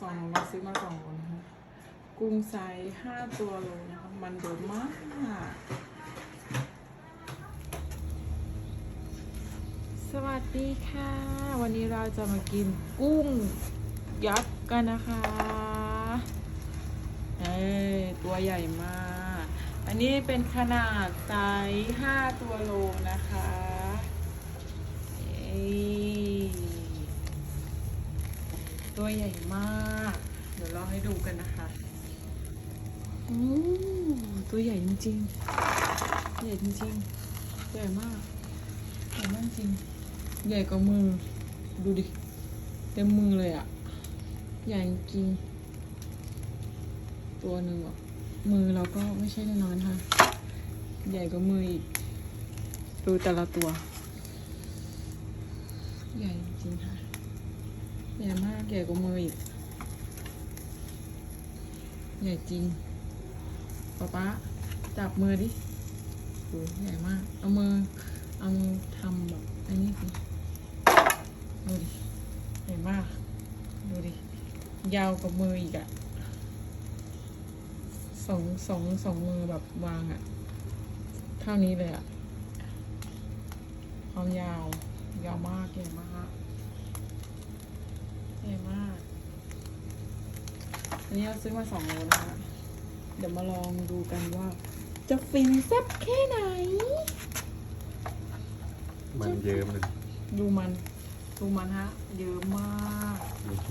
สองเราซื้อมาสองคนนะคะกุ้งไซส์ห้าตัวโลนะคะมันเดิมมากสวัสดีค่ะ วันนี้เราจะมากินกุ้งยักษ์กันนะคะเอ้ยตัวใหญ่มาก อันนี้เป็นขนาดไซส์ห้าตัวโลนะคะเอ้ย ตัวใหญ่มาก เดี๋ยวเราให้ดูกันนะคะโอ้ตัวใหญ่จริงๆ ใหญ่จริงๆ ใหญ่มากใหญ่มากจริง ใหญ่กว่ามือ ดูดิ เต็มมือเลยอะใหญ่จริง ตัวหนึ่งอะมือเราก็ไม่ใช่น้อยๆนะคะใหญ่กว่ามืออีก ดูแต่ละตัว ใหญ่จริงค่ะ ใหญ่มากใหญ่กว่ามืออีก ใหญ่จริงป๊าป๊าจับมือดิโอ้ใหญ่มาก เอามือ เอามือทำแบบอันนี้สิดูดิ ใหญ่มาก ดูดิ ยาวกว่ามืออีกอะสองสองสองมือแบบวางอะเท่านี้เลยอะความยาว ยาวมากใหญ่มาก ใหญ่มาก อั นนี้เราซื้อมาสองโลนะคะ เดี๋ยวมาลองดูกันว่า จะฟินแซ่บแค่ไหน มันเยิ้มเลยดูมัน ดูมันฮะ เยอะมาก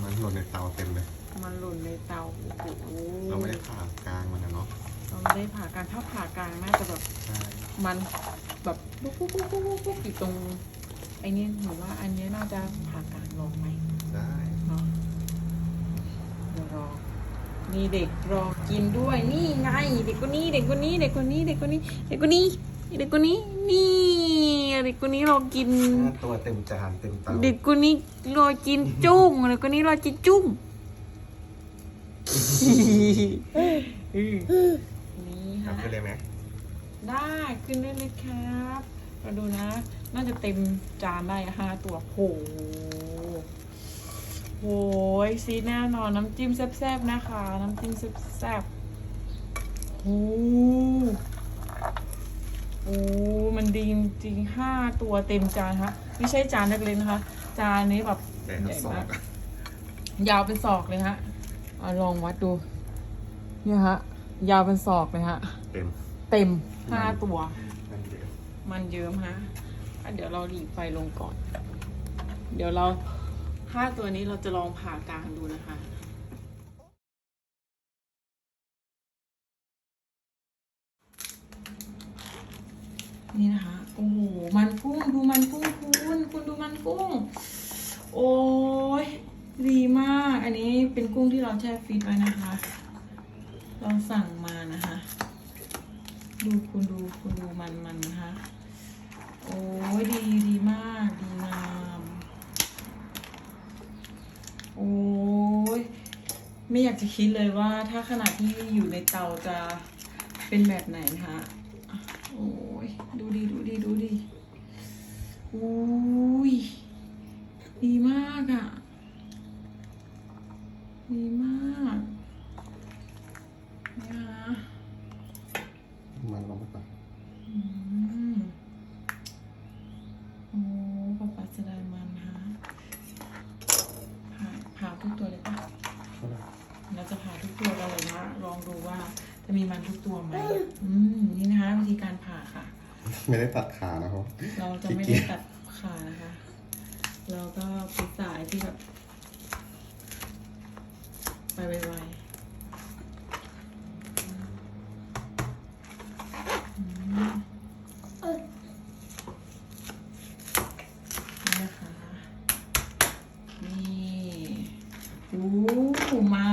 มันหล่นในเตาเต็มเลย มันหล่นในเตาโอ้โหเราไม่ได้ผ่ากลางมันนะเนาะเราไม่ได้ผ่ากลารถ้าผ่ากลางน่าจะแบบใช่มันแบบปุ๊บปุ๊บปุ๊บปุ๊บปุ๊บปุ๊บอยู่ตรงไอ้นี่หนูว่าอันนี้น่าจะผ่ากลางลงไหมได้เนาะเดี๋ยวรอ มีเด็กรอกินด้วยนี่ไงเด็กคนนี้เด็กคนนี้เด็กคนนี้เด็กคนนี้เด็กคนนี้เด็กคนนี้นี่เด็กคนนี้รอกิน ห้าตัวเต็มจานเต็มเตาเด็กคนนี้รอกินจุ้งเด็กคนนี้รอกินจุ้งนี่ครัฮะบไปเลยไหมได้ขึ้นได้เลยครับ มาดูนะ น่าจะเต็มจานได้ห้าตัวโห หยซีแน่นอนน้ำจิ้มแซ่บๆนะคะ น้ำจิ้มแซ่บๆโอ้โอ้มันดีจริงๆห้าตัวเต็มจานฮะไม่ใช่จานเล็กๆนะคะ จานนี้แบบแต่ใหญ่สอมากงอะยาวเป็นศอกเลยฮะเอาลองวัดดู เนี่ยฮะ ยาวเป็นศอกเลยฮะ เต็ม เต็มห้าตัว มันเยอะมันเยิ้มฮะอะเดี๋ยวเราหลีไฟลงก่อน เดี๋ยวเรา ห้าตัวนี้เราจะลองผ่ากลางดูนะคะนี่นะคะ โอ้โห มันกุ้ง ดูมันกุ้งคุณ คุณดูมันกุ้ง โอ้ย ดีมาก อันนี้เป็นกุ้งที่เราแช่ฟรีซไว้นะคะ เราสั่งมานะคะ ดูคุณดูคุณดูมันมันนะคะ โอ้ย ดีดีมาก ดีงาม โอ้ยไม่อยากจะคิดเลยว่าถ้าขนาดที่อยู่ในเตาจะเป็นแบบไหนนะคะโอ้ยดูดีดูดีดูดีโอ้ยดีมากอะ่ะดีมาก มีมันทุกตัวไหมอืมนี่นะคะวิธีการผ่าค่ะ ไม่ได้ตัดขานะครับเราจะไม่ขี้ได้เกียจตัดขานะคะ เราก็ปิดสายที่แบบไปไวๆอืมนี่นะคะนี่โอ้มัน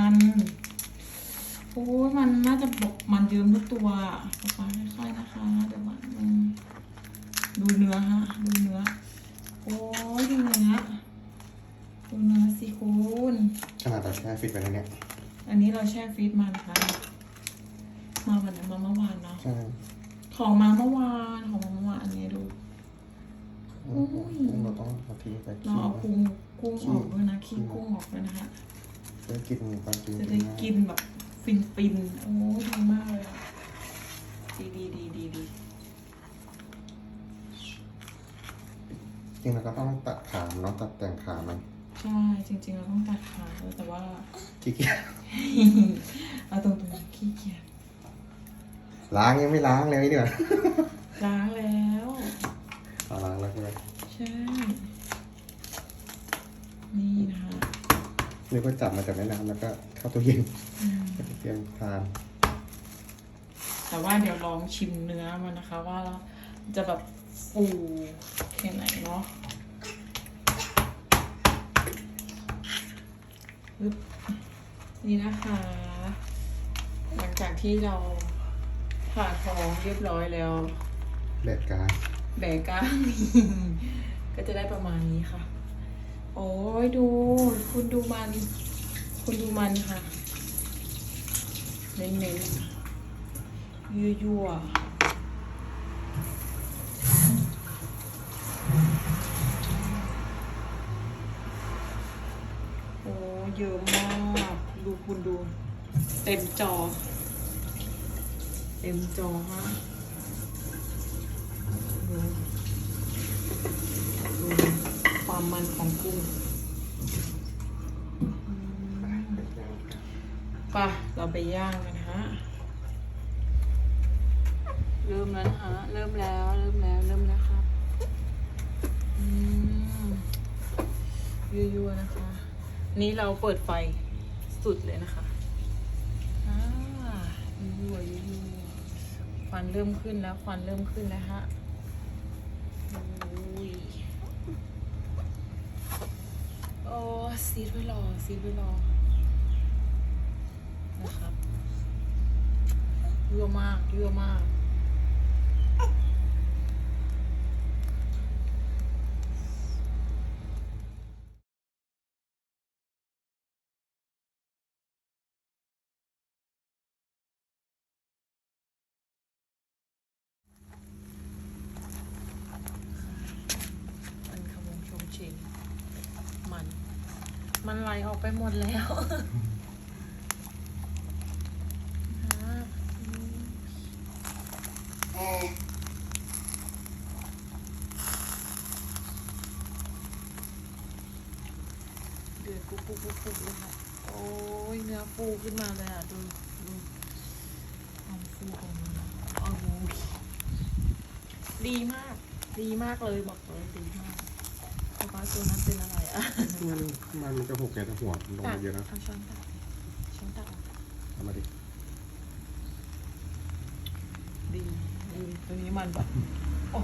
ตัวป๊าค่อยๆนะคะ เดี๋ยวมันมันดูเนื้อฮะ ดูเนื้อ โอ้ยดูเนื้อ ดูเนื้อสิคุณขนาดเราแช่ฟิตไปแล้วเนี่ย อันนี้เราแช่ฟรีซมานะคะ มาวันไหนมาเมื่อวานเนาะ ใช่ของมาเมื่อวานของมาเมื่อวานอันนี้ดูอืมอุ้ยเราต้องเอาทิ้งไปเราขี้เอานะกุ้งกุ้งออกด้วยนะขี้กุ้งออกด้วยนะคะจะได้กินตอนกินจะได้กินแบบฟินฟินๆโอ้ยดีมากเลยอะ ดีดีดีดีดีจริงเราก็ต้องตัดขาเนาะตัดแต่งขามันใช่จริง ๆ เราต้องตัดขาด้วยแต่ว่า ขี้เกียจเอาตรงๆขี้เกียจล้างยังไม่ล้างเลยนี่เดี๋ยวล้างแล้ว เอาล้างแล้วใช่ไหมใช่ นี่นะคะนี่ก็จับมาจากแม่น้ำแล้วก็เข้าตู้เย็นอืม เตรียมทาน แต่ว่าเดี๋ยวลองชิมเนื้อมันนะคะว่าจะแบบฟูแค่ไหนเนาะปึ๊บนี่นะคะ หลังจากที่เราผ่าท้องเรียบร้อยแล้วแดดกาแบกก้างก็จะได้ประมาณนี้ค่ะ โอ้ยดู คุณดูมัน คุณดูมันค่ะ เน้นๆ ยั่วๆโอ้เยอะมาก ดูคุณดู เต็มจอ เต็มจอฮะดูดูความมันของกุ้งไปเราไปย่างกันฮะำแล้วนะฮะเริ่มแล้ว เริ่มแล้ว เริ่มแล้วครับยั่วๆนะคะ นี่เราเปิดไฟสุดเลยนะคะอ่ายั่วๆยั่วควันเริ่มขึ้นแล้ว ควันเริ่มขึ้นแล้วฮะอุ้ยโอ้ซีดไว้รอซีดไว้รอนะครับยั่วมากยั่วมาก มันขมงชงเชงมัน มันไหลออกไปหมดแล้วเดือดปุ๊บปุ๊บปุ๊บปุ๊บเลยค่ะ โอ้ยเนื้อฟูขึ้นมาเลยอะ ดูดูความฟูของมันโอ้โหดีมาก ดีมากเลยบอกเลยดีมาก เพราะว่าตัวนั้นเป็นอะไรอะมันมันมันจะหกแกจะหัวลงมาเยอะนะเอาช้อนตักช้อนตักออกเอามาดิดีดีตัวนี้มันแบบโอ้